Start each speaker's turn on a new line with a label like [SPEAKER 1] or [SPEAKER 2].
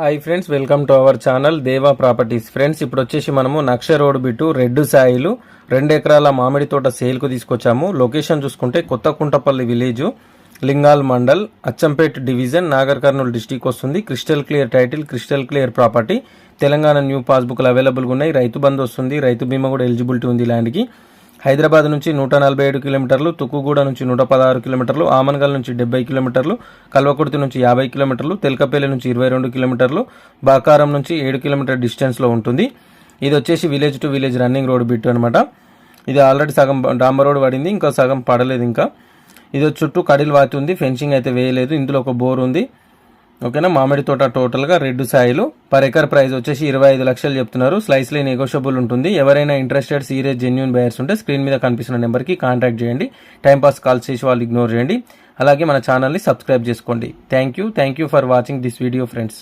[SPEAKER 1] Hi friends welcome to our channel Deva properties. Friends ఇప్పుడు వచ్చేసి మనము నక్ష రోడ్ బిట్టు రెడ్ సాయిలు రెండు ఎకరాల మామిడి తోట సేల్కు తీసుకొచ్చాము. లొకేషన్ చూసుకుంటే Kotha Kuntapalli village Lingal mandal Achampet division Nagar Kurnool district వస్తుంది. Crystal clear title crystal clear property. Telangana new పాస్బుక్లు అవైలబుల్గా ఉన్నాయి. రైతు బంధు వస్తుంది. రైతు బీమా కూడా ఎలిజిబిలిటీ ఉంది ల్యాండ్కి. హైదరాబాద్ నుంచి నూట నలభై ఏడు కిలోమీటర్లు తుక్కుగూడ నుంచి నూట పదహారు కిలోమీటర్లు ఆమన్గల్ నుంచి డెబ్బై కిలోమీటర్లు కల్వకుర్తి నుంచి యాభై కిలోమీటర్లు తెలకపల్లి నుంచి ఇరవై రెండు కిలోమీటర్లు బాకారం నుంచి ఏడు కిలోమీటర్ డిస్టెన్స్లో ఉంటుంది. ఇది వచ్చేసి village to village running road bit అనమాట ఇది ఆల్రెడీ సగం డాంబర్ రోడ్ పడింది ఇంకా సగం పడలేదు ఇంకా. ఇది చుట్టూ కడిలు వాతి ఉంది ఫెన్సింగ్ అయితే వేయలేదు ఇందులో ఒక బోర్ ఉంది. ఓకేనా? మామిడి తోట టోటల్గా రెడ్ సాయిలు. పర్ ఎకర్ ప్రైస్ వచ్చేసి ఇరవై ఐదు లక్షలు చెప్తున్నారు. స్లైస్లీ నెగోషియబుల్ ఉంటుంది. ఎవరైనా ఇంట్రెస్టెడ్ సీరియస్ జెన్యున్ బయర్స్ ఉంటే స్క్రీన్ మీద కనిపిస్తున్న నెంబర్కి కాంటాక్ట్ చేయండి. టైంపాస్ కాల్ చేసి వాళ్ళు ఇగ్నోర్ చేయండి. అలాగే మన ఛానల్ని సబ్స్క్రైబ్ చేసుకోండి. Thank you thank you for watching this video friends